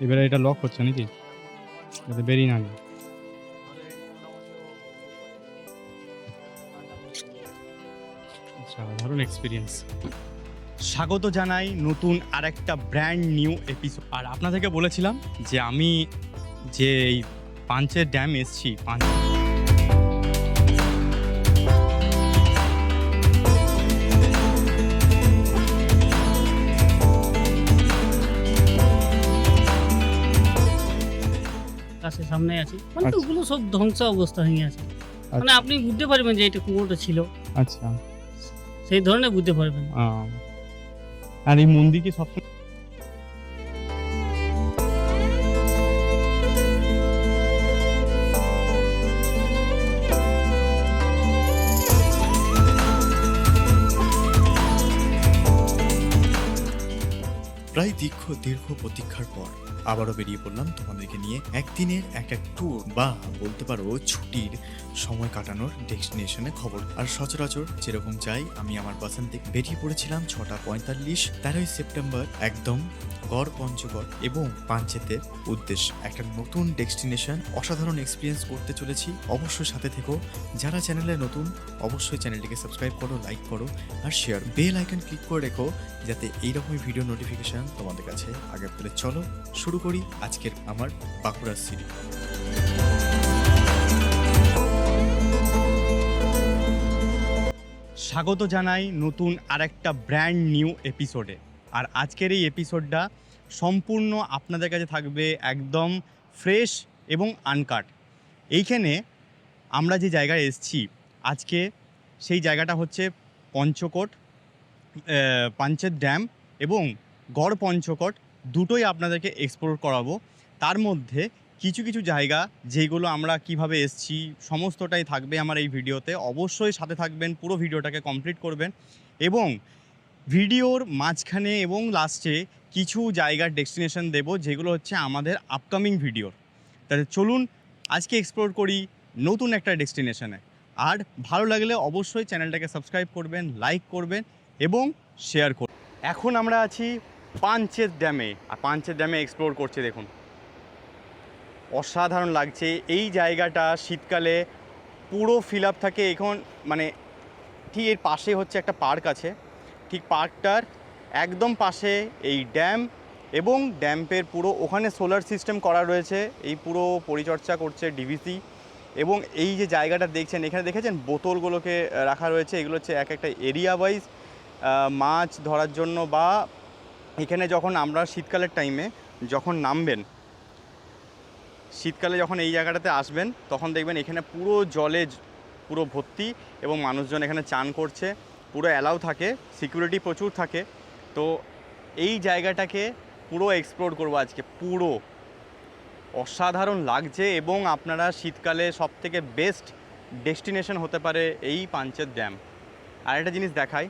এবারে এটা লক হচ্ছে নাকি? যাতে বেরিয়ে না যায়। সাধারণ এক্সপিরিয়েন্স স্বাগত জানাই নতুন আর একটা ব্র্যান্ড নিউ এপিসোড আর আপনাদেরকে বলেছিলাম যে আমি যে এই পাঞ্চের ড্যাম এসছি, পাঞ্চ কাছে সামনে আছে। মানে তো ওগুলো সব ধ্বংস অবস্থা হয়ে আছে। মানে আপনি বুঝতে পারবেন যে এটা কুয়োটা ছিল। আচ্ছা। সেই ধরনের বুঝতে পারবেন। আহ, আর এই মন্দির কি সবসময় দীর্ঘ প্রতীক্ষার পর আবারও বেরিয়ে পড়লাম তোমাদেরকে নিয়ে একদিনের এক এক ট্যুর বা বলতে পারো ছুটির সময় কাটানোর ডেস্টিনেশনে খবর। আর সচরাচর যেরকম চাই আমি আমার বাসান থেকে বেরিয়ে পড়েছিলাম ছটা পঁয়তাল্লিশ, তেরোই সেপ্টেম্বর, একদম গড়, পঞ্চগড় এবং পাঞ্চেতের উদ্দেশ্য একটা নতুন ডেস্টিনেশন অসাধারণ এক্সপিরিয়েন্স করতে চলেছি। অবশ্যই সাথে থেকো। যারা চ্যানেলে নতুন, অবশ্যই চ্যানেলটিকে সাবস্ক্রাইব করো লাইক করো আর শেয়ার বেল আইকন ক্লিক করে রেখো যাতে এইরকমই ভিডিও নোটিফিকেশন তোমাদের কাছে আগে পেলে চলো শুরু করি আজকের আমার বাঁকুড়ার সিরি স্বাগত জানাই নতুন আরেকটা ব্র্যান্ড নিউ এপিসোডে আর আজকের এই এপিসোডটা সম্পূর্ণ আপনাদের কাছে থাকবে একদম ফ্রেশ এবং আনকাট এইখানে আমরা যে জায়গায় এসেছি, আজকে সেই জায়গাটা হচ্ছে পঞ্চকোট পাঞ্চেত ড্যাম এবং গড় পঞ্চকোট দুটোই আপনাদেরকে এক্সপ্লোর করাবো। তার মধ্যে কিছু কিছু জায়গা যেগুলো আমরা কীভাবে এসছি, সমস্তটাই থাকবে আমার এই ভিডিওতে অবশ্যই সাথে থাকবেন, পুরো ভিডিওটাকে কমপ্লিট করবেন এবং ভিডিওর মাঝখানে এবং লাস্টে কিছু জায়গার ডেস্টিনেশন দেব, যেগুলো হচ্ছে আমাদের আপকামিং ভিডিওর তাহলে চলুন আজকে এক্সপ্লোর করি নতুন একটা ডেস্টিনেশনে। আর ভালো লাগলে অবশ্যই চ্যানেলটাকে সাবস্ক্রাইব করবেন লাইক করবেন এবং শেয়ার করবেন। এখন আমরা আছি পাঞ্চেত ড্যামে। আর পাঞ্চেত ড্যামে এক্সপ্লোর করছি, দেখুন। অসাধারণ লাগছে। এই জায়গাটা শীতকালে পুরো ফিল আপ থাকে। এখন মানে ঠিক এর পাশে হচ্ছে একটা পার্ক আছে। ঠিক পার্কটার একদম পাশে এই ড্যাম এবং ড্যাম্পের পুরো ওখানে সোলার সিস্টেম করা রয়েছে, এই পুরো পরিচর্যা করছে ডিভিসি এবং এই যে জায়গাটা দেখছেন, এখানে দেখেছেন বোতলগুলোকে রাখা রয়েছে, এগুলো হচ্ছে এক একটা এরিয়া ওয়াইজ মাছ ধরার জন্য বা এখানে যখন আমরা শীতকালের টাইমে যখন নামবেন, শীতকালে যখন এই জায়গাটাতে আসবেন, তখন দেখবেন এখানে পুরো জলে পুরো ভর্তি এবং মানুষজন এখানে চান করছে। পুরো অ্যালাউ থাকে সিকিউরিটি প্রচুর থাকে, তো এই জায়গাটাকে পুরো এক্সপ্লোর করব আজকে, পুরো। অসাধারণ লাগছে এবং আপনারা শীতকালে সব থেকে বেস্ট ডেস্টিনেশন হতে পারে এই পাঞ্চেত ড্যাম আর একটা জিনিস দেখাই,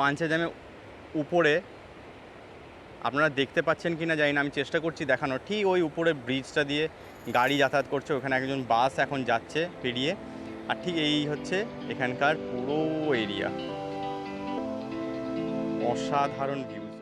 পাঞ্চেত ড্যামে উপরে, আপনারা দেখতে পাচ্ছেন কি না জানি না, আমি চেষ্টা করছি দেখানোর। ঠিক ওই উপরে ব্রিজটা দিয়ে গাড়ি যাতায়াত করছে, ওখানে একজন বাস এখন যাচ্ছে পেরিয়ে। আর ঠিক এই হচ্ছে এখানকার পুরো এরিয়া অসাধারণ ভিউজ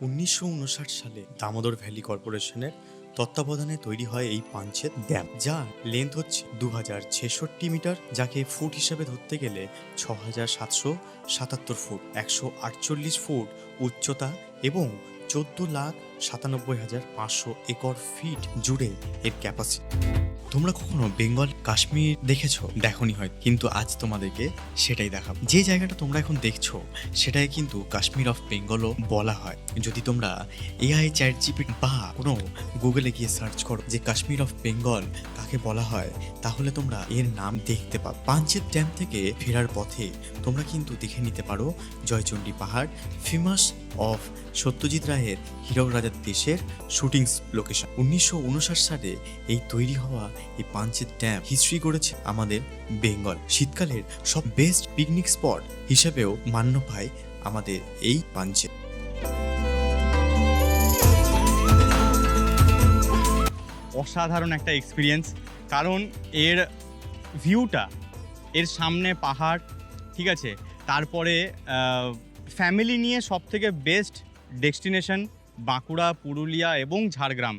উনিশশো উনষাট সালে দামোদর ভ্যালি কর্পোরেশনের তত্ত্বাবধানে তৈরি হয় এই পাঞ্চেত ড্যাম যা লেন্থ হচ্ছে দু হাজার ছেষট্টি মিটার, যাকে ফুট হিসাবে ধরতে গেলে ছ হাজার সাতশো সাতাত্তর ফুট একশো আটচল্লিশ ফুট উচ্চতা এবং চোদ্দ লাখ সাতানব্বই হাজার পাঁচশো একর ফিট জুড়ে এর ক্যাপাসিটি তোমরা কখনো বেঙ্গল, কাশ্মীর দেখেছ? দেখনি হয়, কিন্তু আজ তোমাদেরকে সেটাই দেখাবো। যে জায়গাটা তোমরা এখন দেখছ, সেটাই কিন্তু কাশ্মীর অফ বেঙ্গলও বলা হয়। যদি তোমরা এআই চ্যাট জিপি বা কোনো গুগলে গিয়ে সার্চ করো যে কাশ্মীর অফ বেঙ্গল কাকে বলা হয়, তাহলে তোমরা এর নাম দেখতে পাবে। পাঞ্চেত ড্যাম থেকে ফেরার পথে তোমরা কিন্তু দেখে নিতে পারো জয়চণ্ডী পাহাড়, ফেমাস অফ সত্যজিৎ রায়ের হীরক রাজার দেশের শুটিং লোকেশন। উনিশশো উনষাট সালে এই তৈরি হওয়া এই পাঞ্চেত ড্যাম হিস্ট্রি করেছে আমাদের বেঙ্গল। শীতকালের সব বেস্ট পিকনিক স্পট হিসেবেও মান্য পায় আমাদের এই পাঞ্চেত। অসাধারণ একটা এক্সপিরিয়েন্স কারণ এর ভিউটা এর সামনে পাহাড়, ঠিক আছে? তারপরে ফ্যামিলি নিয়ে সব থেকে বেস্ট ডেস্টিনেশন বাঁকুড়া, পুরুলিয়া এবং ঝাড়গ্রাম।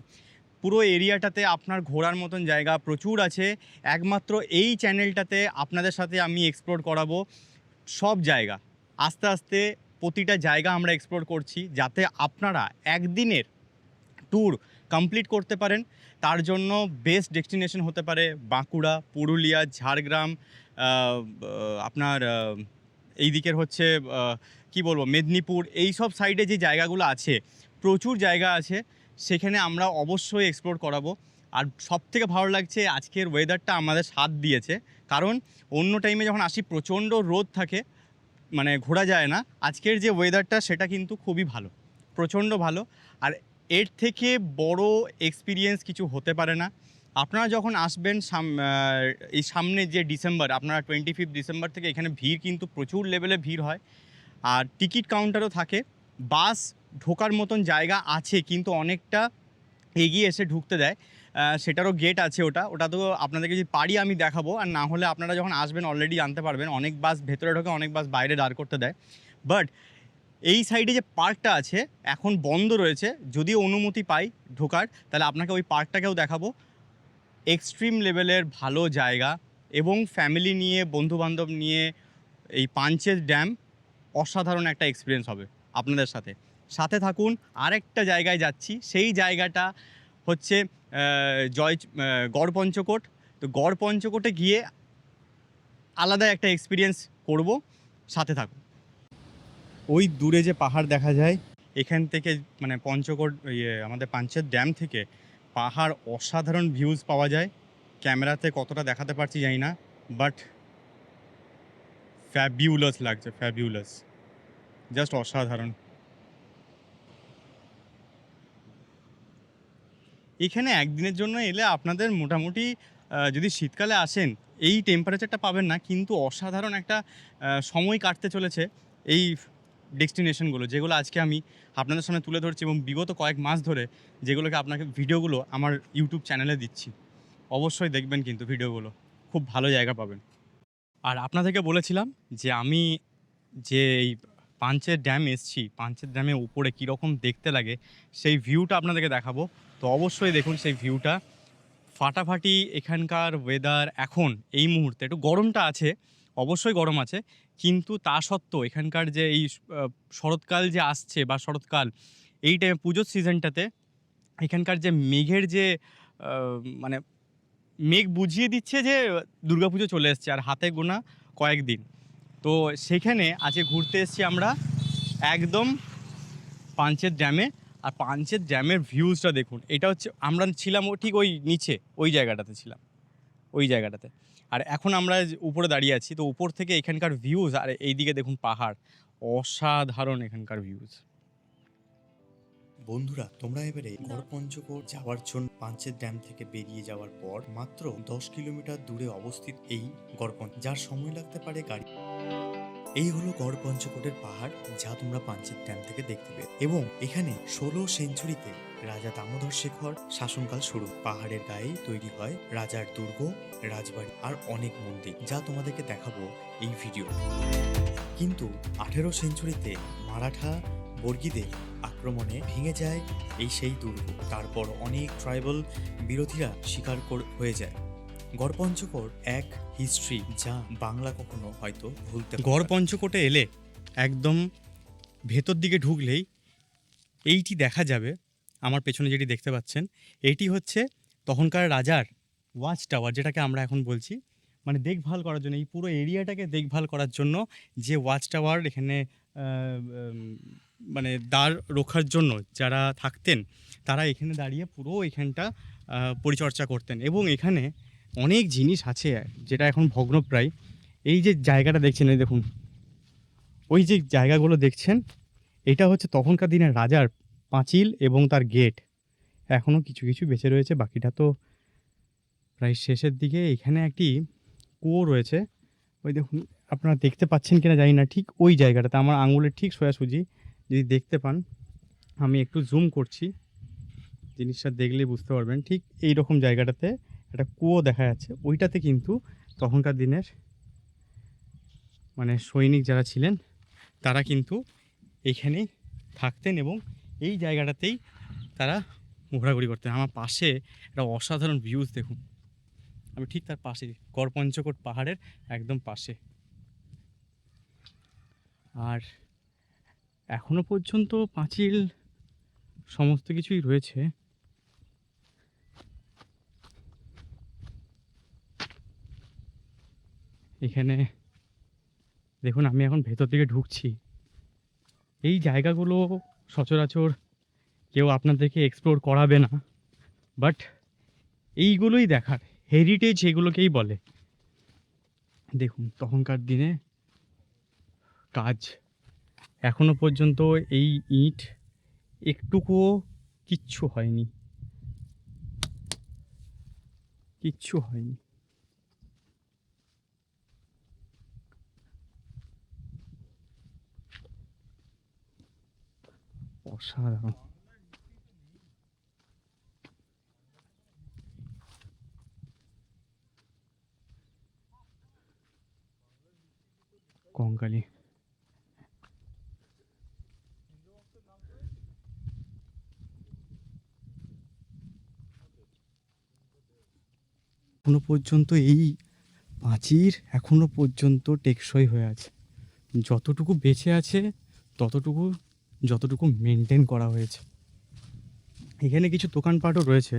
পুরো এরিয়াটাতে আপনার ঘোরার মতন জায়গা প্রচুর আছে। একমাত্র এই চ্যানেলটাতে আপনাদের সাথে আমি এক্সপ্লোর করাবো সব জায়গা। আস্তে আস্তে প্রতিটা জায়গা আমরা এক্সপ্লোর করছি যাতে আপনারা একদিনের ট্যুর কমপ্লিট করতে পারেন। তার জন্য বেস্ট ডেস্টিনেশন হতে পারে বাঁকুড়া, পুরুলিয়া, ঝাড়গ্রাম আপনার এই দিকের হচ্ছে কি বলব, মেদিনীপুর, এই সব সাইডে যে জায়গাগুলো আছে, প্রচুর জায়গা আছে, সেখানে আমরা অবশ্যই এক্সপ্লোর করাবো। আর সব থেকে ভালো লাগছে আজকের ওয়েদারটা আমাদের সাথ দিয়েছে। কারণ অন্য টাইমে যখন আসি, প্রচণ্ড রোদ থাকে মানে ঘোরা যায় না, আজকের যে ওয়েদারটা সেটা কিন্তু খুবই ভালো, প্রচণ্ড ভালো। আর এর থেকে বড় এক্সপিরিয়েন্স কিছু হতে পারে না। আপনারা যখন আসবেন এই সামনে যে ডিসেম্বর আপনারা টোয়েন্টি ফিফথ ডিসেম্বর থেকে এখানে ভিড় কিন্তু প্রচুর লেভেলে ভিড় হয়। আর টিকিট কাউন্টারও থাকে। বাস ঢোকার মতন জায়গা আছে, কিন্তু অনেকটা এগিয়ে এসে ঢুকতে দেয়। সেটারও গেট আছে ওটা। ওটা তো আপনাদেরকে যদি পারি আমি দেখাবো। আর না হলে আপনারা যখন আসবেন অলরেডি জানতে পারবেন, অনেক বাস ভেতরে ঢোকে, অনেক বাস বাইরে দাঁড় করতে দেয়। বাট এই সাইডে যে পার্কটা আছে, এখন বন্ধ রয়েছে। যদি অনুমতি পাই ঢোকার, তাহলে আপনাকে ওই পার্কটাকেও দেখাবো। এক্সট্রিম লেভেলের ভালো জায়গা এবং ফ্যামিলি নিয়ে, বন্ধুবান্ধব নিয়ে এই পাঞ্চের ড্যাম অসাধারণ একটা এক্সপিরিয়েন্স হবে আপনাদের সাথে। সাথে থাকুন, আরেকটা জায়গায় যাচ্ছি, সেই জায়গাটা হচ্ছে জয় গড় পঞ্চকোট। তো গড় পঞ্চকোটে গিয়ে আলাদা একটা এক্সপিরিয়েন্স করব, সাথে থাকুন। ওই দূরে যে পাহাড় দেখা যায়, এখান থেকে মানে পঞ্চকোট ইয়ে আমাদের পাঞ্চের ড্যাম থেকে পাহাড় অসাধারণ ভিউজ পাওয়া যায়। ক্যামেরাতে কতটা দেখাতে পারছি জানি না বাট ফ্যাবিউলাস লাগছে ফ্যাবিউলাস জাস্ট অসাধারণ। এখানে একদিনের জন্য এলে আপনাদের মোটামুটি যদি শীতকালে আসেন, এই টেম্পারেচারটা পাবেন না, কিন্তু অসাধারণ একটা সময় কাটতে চলেছে এই ডেস্টিনেশনগুলো যেগুলো আজকে আমি আপনাদের সামনে তুলে ধরছি এবং বিগত কয়েক মাস ধরে যেগুলোকে আপনাকে ভিডিওগুলো আমার ইউটিউব চ্যানেলে দিচ্ছি। অবশ্যই দেখবেন কিন্তু ভিডিওগুলো খুব ভালো জায়গা পাবেন। আর আপনাদেরকে বলেছিলাম যে আমি যে এই পাঞ্চের ড্যাম এসছি। পাঞ্চের ড্যামে উপরে কীরকম দেখতে লাগে, সেই ভিউটা আপনাদেরকে দেখাবো। তো অবশ্যই দেখুন সেই ভিউটা ফাটাফাটি এখানকার ওয়েদার এখন এই মুহূর্তে, একটু গরমটা আছে, অবশ্যই গরম আছে, কিন্তু তা সত্ত্বেও এখানকার যে এই শরৎকাল যে আসছে বা শরৎকাল, এই টাইমে পুজোর সিজনটাতে এখানকার যে মেঘের যে মানে মেঘ বুঝিয়ে দিচ্ছে যে দুর্গাপুজো চলে এসছে, আর হাতে গোনা কয়েকদিন। তো সেখানে আজকে ঘুরতে এসেছি আমরা একদম পাঞ্চের ড্যামে। আর পাঞ্চের ড্যামের ভিউজটা দেখুন, এটা হচ্ছে আমরা ছিলাম ও ঠিক ওই নিচে, ওই জায়গাটাতে ছিলাম, ওই জায়গাটাতে। আর এখন আমরা উপরে দাঁড়িয়ে আছি, তো উপর থেকে এখানকার ভিউজ, আর এইদিকে দেখুন পাহাড়, অসাধারণ এখানকার ভিউজ। বন্ধুরা তোমরা এবারে গড়পঞ্চকোট যাওয়ার জন্য পাঞ্চের ড্যাম থেকে বেরিয়ে যাওয়ার পর মাত্র দশ কিলোমিটার দূরে অবস্থিত এই গড়পঞ্চ যার সময় লাগতে পারে গাড়ি। এই হলো গড় পঞ্চকোটের পাহাড় যা তোমরা পাঞ্চের ড্যাম থেকে দেখতে পেয়ে। এবং এখানে ষোলো সেঞ্চুরিতে রাজা দামোদর শেখর শাসনকাল শুরু। পাহাড়ের গায়ে তৈরি হয় রাজার দুর্গ রাজবাড়ি আর অনেক মন্দির যা তোমাদেরকে দেখাবো এই ভিডিও কিন্তু আঠেরো সেঞ্চুরিতে মারাঠা বর্গীদের আক্রমণে ভেঙে যায় এই সেই দুর্গ। তারপর অনেক ট্রাইবাল বিরোধীরা শিকার কর- হয়ে যায়। গড়পঞ্চকোট এক হিস্ট্রি যা বাংলা কখনো হয়তো ভুলতে পারে না। গড় পঞ্চকোটে এলে একদম ভেতর দিকে ঢুকলেই এইটি দেখা যাবে, আমার পেছনে যেটি দেখতে পাচ্ছেন, এটি হচ্ছে তখনকার রাজার ওয়াচ টাওয়ার, যেটাকে আমরা এখন বলছি। মানে দেখভাল করার জন্য, এই পুরো এরিয়াটাকে দেখভাল করার জন্য যে ওয়াচ টাওয়ার এখানে মানে দ্বার রক্ষার জন্য যারা থাকতেন, তারা এখানে দাঁড়িয়ে পুরো এখানটা পরিচর্যা করতেন। এবং এখানে অনেক জিনিস আছে যেটা এখন ভগ্নপ্রায়। এই যে জায়গাটা দেখছেন, এই দেখুন। ওই যে জায়গাগুলো দেখছেন, এটা হচ্ছে তখনকার দিনের রাজার পাঁচিল এবং তার গেট। এখনও কিছু কিছু বেঁচে রয়েছে, বাকিটা তো প্রায় শেষের দিকে। এখানে একটি কুয়ো রয়েছে। ওই দেখুন, আপনারা দেখতে পাচ্ছেন কিনা জানি না, ঠিক ওই জায়গাটাতে। আমার আঙুলের ঠিক সোজাসুজি যদি দেখতে পান, আমি একটু জুম করছি। জিনিসটা দেখলে বুঝতে পারবেন, ঠিক এই রকম জায়গাটাতে একটা কুয়ো দেখা যাচ্ছে। ওইটাতে কিন্তু তখনকার দিনের মানে সৈনিক যারা ছিলেন, তারা কিন্তু এখানেই থাকতেন এবং এই জায়গাটাতেই তারা ঘোরাঘুরি করতেন। আমার পাশে একটা অসাধারণ ভিউজ দেখুন। আমি ঠিক তার পাশে, গড়পঞ্চকোট পাহাড়ের একদম পাশে। আর এখনও পর্যন্ত পাঁচিল সমস্ত কিছুই রয়েছে। এখানে দেখুন, আমি এখন ভেতর দিকে ঢুকছি। এই জায়গাগুলো সচরাচর কেউ আপনাদেরকে এক্সপ্লোর করাবে না বাট এইগুলোই দেখার। হেরিটেজ এগুলোকেই বলে। দেখুন, তখনকার দিনে কাজ এখনও পর্যন্ত এই ইট একটুকুও কিচ্ছু হয়নি। কিচ্ছু হয়নি। অসাধারণ। কঙ্কালি। এখনও পর্যন্ত এই প্রাচীর এখনও পর্যন্ত টেকসই হয়ে আছে। যতটুকু বেঁচে আছে, ততটুকু, যতটুকু মেনটেন করা হয়েছে। এখানে কিছু দোকানপাটও রয়েছে।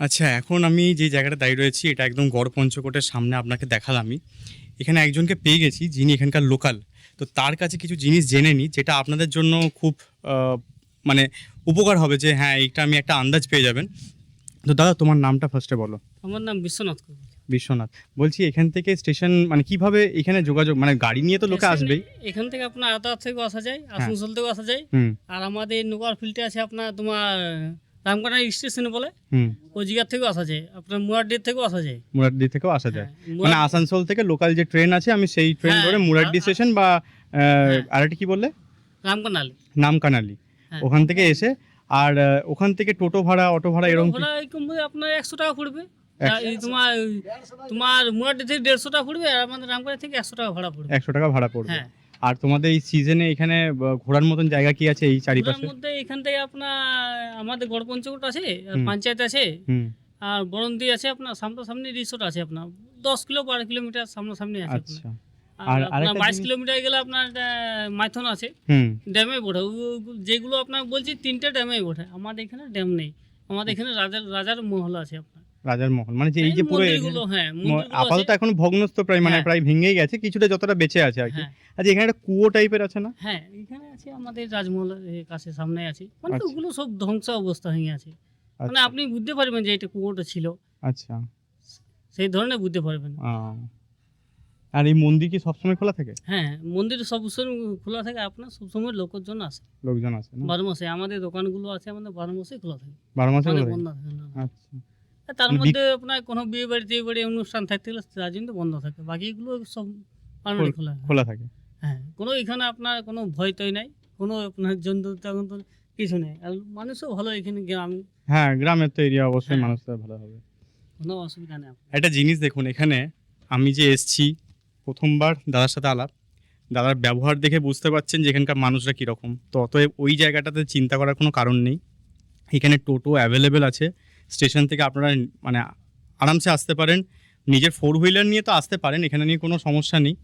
আচ্ছা এখন আমি যে জায়গাটা দাঁড়িয়ে রয়েছি, এটা একদম গড় পঞ্চকোটের সামনে আপনাকে দেখালামই। এখানে একজনকে পেয়ে গেছি, যিনি এখানকার লোকাল তো তার কাছে কিছু জিনিস জেনে নিই, যেটা আপনাদের জন্য খুব মানে উপকার হবে যে হ্যাঁ এইটা আমি একটা আন্দাজ পেয়ে যাবেন। তো দাদা তোমার নামটা ফার্স্টে বলো। আমার নাম বিশ্বনাথ বিশ্বনাথ। বলছি এখান থেকে স্টেশন মানে কীভাবে এখানে যোগাযোগ মানে গাড়ি নিয়ে তো লোকে আসবেই। এখান থেকে আপনার আতার থেকেও আসা যায় আসানসোল থেকেও আসা যায়। আর আমাদের নোকার ফিল্ডে আছে আপনার তোমার রামকানা স্টেশনে বলে। হুম। ওই জায়গার থেকেও আসা যায়। আপনার মুরাড্ডির থেকেও আসা যায়। মুরাড্ডি থেকেও আসা যায়। হ্যাঁ, মানে আসানসোল থেকে লোকাল যে ট্রেন আছে আমি সেই ট্রেন হ্যাঁ, ধরে মুরাড্ডি স্টেশন বা হ্যাঁ। আরেকটি কি বললে? রামকানালি। নামকানালি। হ্যাঁ। ওখান থেকে এসে আর ওখান থেকে টোটো ভাড়া অটো ভাড়া এরকম আপনার একশো টাকা পড়বে। তোমার তোমার মুরাড্ডি থেকে দেড়শো টাকা পড়বে আর আমাদের রামকানা থেকে একশো টাকা ভাড়া পড়বে। একশো টাকা ভাড়া পড়বে। হ্যাঁ। আর তোমাদের এই সিজনে এখানে ঘোরার মতন জায়গা কি আছে এই চারিপাশে? মধ্যে এখান থেকে আপনার আমাদের গড়পঞ্চকোট আছে আর পঞ্চায়েত আছে আর বরন্দি আছে আপনার সামনাসামনি রিসোর্ট আছে আপনার। দশ কিলো বারো কিলোমিটার সামনাসামনি আছে আচ্ছা। আর আর আরেকটা বাইশ কিলোমিটার গেলে আপনার মাইথন আছে। ড্যামে বোঠে। যেগুলো আপনার বলছি তিনটে ড্যামে বোঠে। আমাদের এখানে ড্যাম নেই। আমাদের এখানে রাজার রাজার মহল আছে আপনার। রাজার মহল। মানে যে এই যে পুরো হ্যাঁ আপাতত এখন ভগ্নস্ত প্রায় মানে হ্যাঁ। প্রায় ভেঙেই গেছে কিছুটা যতটা বেঁচে আছে আর কি। হ্যাঁ। আচ্ছা এখানে একটা কুয়ো টাইপের আছে না? হ্যাঁ এখানে আছে আমাদের রাজমহলের কাছে সামনে আছে। মানে আচ্ছা। ওগুলো সব ধ্বংস অবস্থা হয়ে আছে মানে আচ্ছা। আপনি বুঝতে পারবেন যে এটা কুয়োটা ছিল। আচ্ছা। সেই ধরনের বুঝতে পারবেন। আর এই মন্দির কি সবসময় খোলা থাকে? হ্যাঁ মন্দির সব সময় খোলা থাকে আপনার সবসময় লোকের জন্য আসে। লোকজন আসে না? বারো মাসে আমাদের দোকানগুলো আছে আমাদের বারো মাসে খোলা থাকে। বারো মাসে থাকে? বন্ধ থাকে না। আচ্ছা। তার মানে মধ্যে আপনার কোনো বিয়ে বাড়ি টিয়ে বাড়ি অনুষ্ঠান থাকতে গেলে তার জন্য বন্ধ থাকে। বাকিগুলো সব পারমানেন্ট খোলা থাকে। খোলা থাকে। হ্যাঁ কোনো এখানে আপনার কোনো ভয় টয় নাই কোনো আপনার জন্তু কিছু নেই। আর মানুষও ভালো এখানে গ্রাম। হ্যাঁ গ্রামের তো এরিয়া অবশ্যই হ্যাঁ। মানুষরা ভালো হবে। কোনো অসুবিধা নেই একটা জিনিস দেখুন এখানে আমি যে এসছি প্রথমবার দাদার সাথে আলাপ। দাদার ব্যবহার দেখে বুঝতে পারছেন যে এখানকার মানুষরা কীরকম। তো অতএব ওই জায়গাটাতে চিন্তা করার কোনো কারণ নেই। এখানে টোটো অ্যাভেলেবেল আছে। স্টেশন থেকে আপনারা মানে আরামসে আসতে পারেন। নিজের ফোর হুইলার নিয়ে তো আসতে পারেন। এখানে নিয়ে কোনো সমস্যা নেই।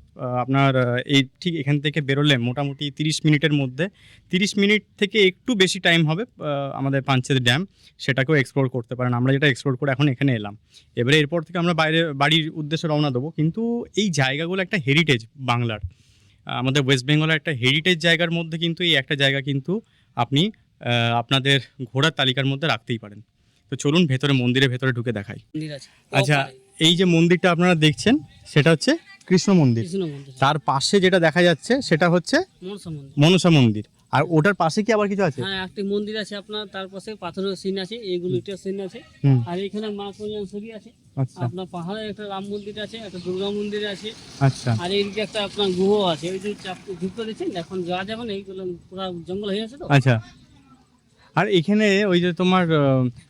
আপনার এই ঠিক এখান থেকে বেরোলে মোটামুটি তিরিশ মিনিটের মধ্যে তিরিশ মিনিট থেকে একটু বেশি টাইম হবে আমাদের পাঞ্চেত ড্যাম সেটাকেও এক্সপ্লোর করতে পারেন। আমরা যেটা এক্সপ্লোর করে এখন এখানে এলাম। এবারে এরপর থেকে আমরা বাইরে বাড়ির উদ্দেশ্যে রওনা দেবো। কিন্তু এই জায়গাগুলো একটা হেরিটেজ বাংলার। আমাদের ওয়েস্ট বেঙ্গলের একটা হেরিটেজ জায়গার মধ্যে কিন্তু এই একটা জায়গা কিন্তু আপনি আপনাদের ঘোরার তালিকার মধ্যে রাখতেই পারেন। তো চলুন ভেতরে মন্দিরের ভেতরে ঢুকে দেখাই। আচ্ছা এই যে মন্দিরটা আপনারা দেখছেন সেটা হচ্ছে কৃষ্ণ মন্দির। কৃষ্ণ মন্দির। তার পাশে যেটা দেখা যাচ্ছে সেটা হচ্ছে মনসা মন্দির। মনসা মন্দির। আর ওটার পাশে কি আবার কিছু আছে? হ্যাঁ একটি মন্দির আছে আপনার তার পাশে পাথরের সিন আছে এইগুলো ইটের সিন আছে। আর এখানে মা কল্যাণেশ্বরী আছে। আচ্ছা। আপনার পাহাড়ে একটা রাম মন্দির আছে একটা দুর্গা মন্দির আছে। আচ্ছা। আর এইদিকে একটা আপনার গুহ আছে ওই যে ঢুকতে দিচ্ছেন এখন যাওয়া যাবে না এইগুলো পুরো জঙ্গল হয়ে আছে তো। আচ্ছা। আর এখানে ওই যে তোমার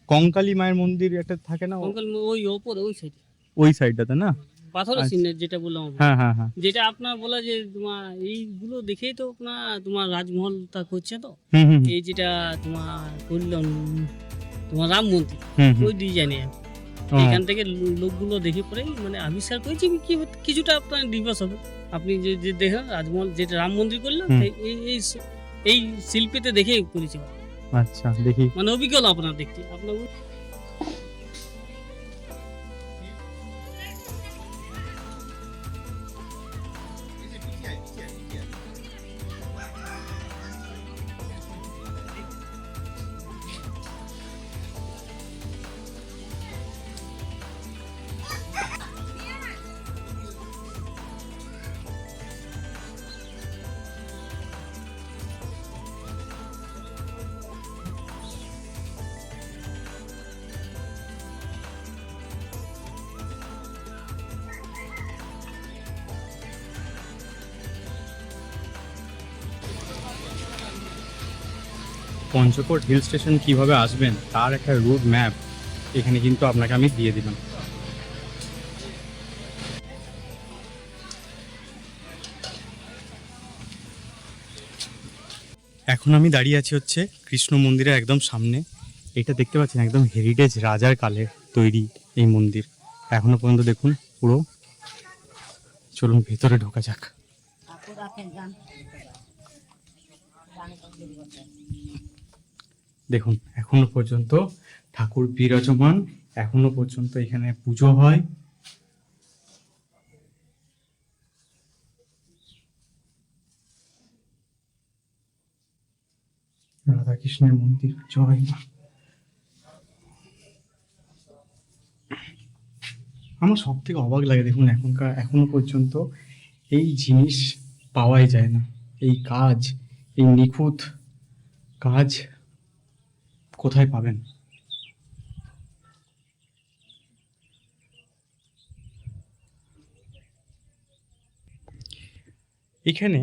কঙ্কালী মায়ের মন্দির একটা থাকে না? অঙ্কল ওই ওপরে ওই সাইডে ওই সাইডটাতে না? পাথরের আচ্ছা। সিনের যেটা বললাম হ্যাঁ হ্যাঁ হ্যাঁ। যেটা আপনার বলা যে তোমার এইগুলো দেখেই তো আপনার তোমার রাজমহলটা করছে তো। এই যেটা তোমার করলাম তোমার রাম মন্দির ওই ডিজাইনে এখান থেকে লোকগুলো দেখে পরেই মানে আবিষ্কার করেছি কি কিছুটা আপনার ডিভাস হবে। আপনি যে যে দেখেন রাজমহল যেটা রাম মন্দির করলেন এই- এই এই শিল্পীতে দেখে করেছি। আচ্ছা দেখি। মানে অভিজ্ঞতা আপনার দেখতে। আপনার পঞ্চকোট হিল স্টেশন কীভাবে আসবেন, তার একটা রুট ম্যাপ এখানে কিন্তু আপনাকে আমি দিয়ে দিলাম। এখন আমি দাঁড়িয়ে আছি হচ্ছে কৃষ্ণ মন্দিরের একদম সামনে। এটা দেখতে পাচ্ছেন একদম হেরিটেজ রাজার কালের তৈরি এই মন্দির। এখনও পর্যন্ত দেখুন পুরো। চলুন ভেতরে ঢোকা যাক। দেখুন, এখনও পর্যন্ত ঠাকুর বিরাজমান, এখনও পর্যন্ত এখানে পুজো হয়। রাধাকৃষ্ণের মন্দির, জয় আমার সব থেকে অবাক লাগে, দেখুন, এখনকার, এখনও পর্যন্ত এই জিনিস পাওয়াই যায় না। এই কাজ, এই নিখুঁত কাজ কোথায় পাবেন? এখানে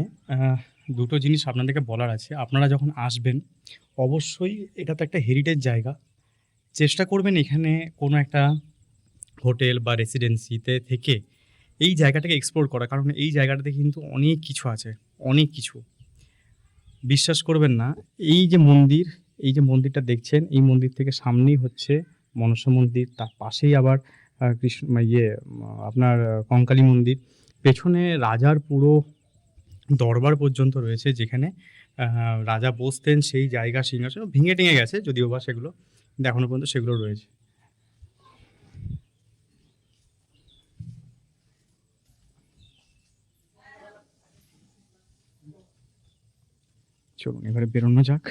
দুটো জিনিস আপনাদেরকে বলার আছে। আপনারা যখন আসবেন, অবশ্যই এটা তো একটা হেরিটেজ জায়গা। চেষ্টা করবেন এখানে কোনো একটা হোটেল বা রেসিডেন্সিতে থেকে এই জায়গাটাকে এক্সপ্লোর করা, কারণ এই জায়গাটাতে কিন্তু অনেক কিছু আছে, অনেক কিছু। বিশ্বাস করবেন না, এই যে মন্দির এই যে মন্দিরটা দেখছেন, এই মন্দির থেকে সামনেই হচ্ছে মনসা মন্দির, তার পাশেই আবার কৃষ্ণ ইয়ে আপনার কঙ্কালী মন্দির। পেছনে রাজার পুরো দরবার পর্যন্ত রয়েছে যেখানে রাজা বসতেন সেই জায়গা সিংহাসন, ভেঙে টেঙে গেছে যদিও বা সেগুলো এখনও পর্যন্ত সেগুলো রয়েছে। চলুন, এবারে বেরোনো যাক।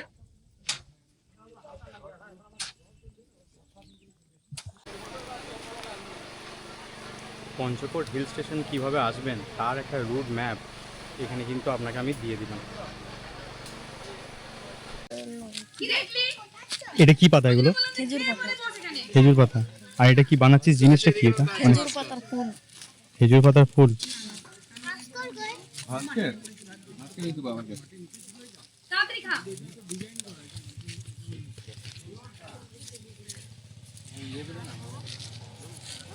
পঞ্চকোট হিল স্টেশন কীভাবে আসবেন তার একটা রুট ম্যাপ এখানে কিন্তু আপনাকে আমি দিয়ে দিলাম। এটা কি পাতা এগুলো? খেজুর পাতা। খেজুর পাতা। আর এটা কি বানাচ্ছিস? জিনিসটা কি এটা? খেজুর পাতার ফুল। খেজুর পাতার ফুল।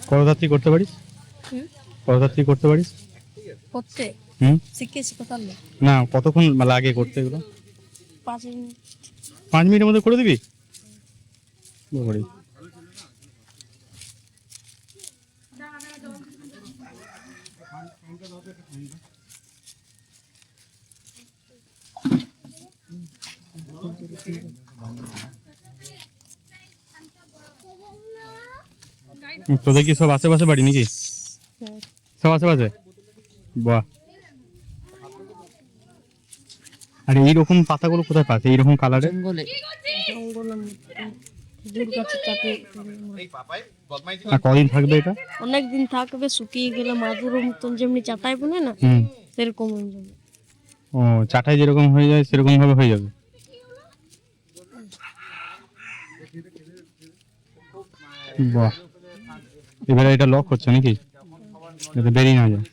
কত তাড়াতাড়ি করতে পারিস? হুম? কত করতে পারিস? করতে? হুম? শিখেছি কোথাও না না কতক্ষণ লাগে করতে এগুলো? পাঁচ মিনিট। পাঁচ মিনিটের মধ্যে করে দিবি? বাবারে। তোদের কি সব আশেপাশে বাড়ি নাকি? সব আশেপাশে বাহ। আর এইরকম পাতাগুলো কোথায় পাচ্ছে? এইরকম কালারের জঙ্গলে। আর কদিন থাকবে এটা? অনেক দিন থাকবে শুকিয়ে গেলে মাদুরের মতন যেমনি চাটাই বনে না সেরকম ও চাটাই যেরকম হয়ে যায় সেরকম ভাবে হয়ে যাবে। বাহ। এবারে এটা লক হচ্ছে নাকি? যাতে বেরিয়ে না যায়।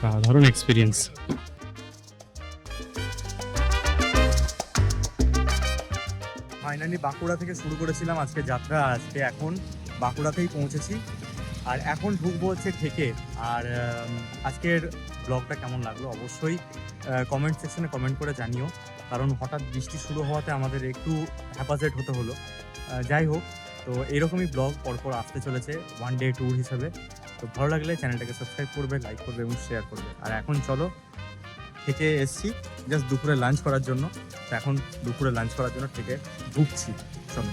সাধারণ এক্সপিরিয়েন্স ফাইনালি বাঁকুড়া থেকে শুরু করেছিলাম আজকে যাত্রা। আজকে এখন বাঁকুড়াতেই পৌঁছেছি। আর এখন ঢুকবো হচ্ছে থেকে আর আজকের ব্লগটা কেমন লাগল অবশ্যই কমেন্ট সেকশনে কমেন্ট করে জানিও। কারণ হঠাৎ বৃষ্টি শুরু হওয়াতে আমাদের একটু হ্যাপাজেট হতে হলো। যাই হোক, তো এরকমই ব্লগ পরপর আসতে চলেছে ওয়ান ডে ট্যুর হিসেবে। তো ভালো লাগলে চ্যানেলটাকে সাবস্ক্রাইব করবে লাইক করবে এবং শেয়ার করবে। আর এখন চলো, থেকে এসছি জাস্ট দুপুরে লাঞ্চ করার জন্য। তো এখন দুপুরে লাঞ্চ করার জন্য থেকে ঢুকছি। চলো।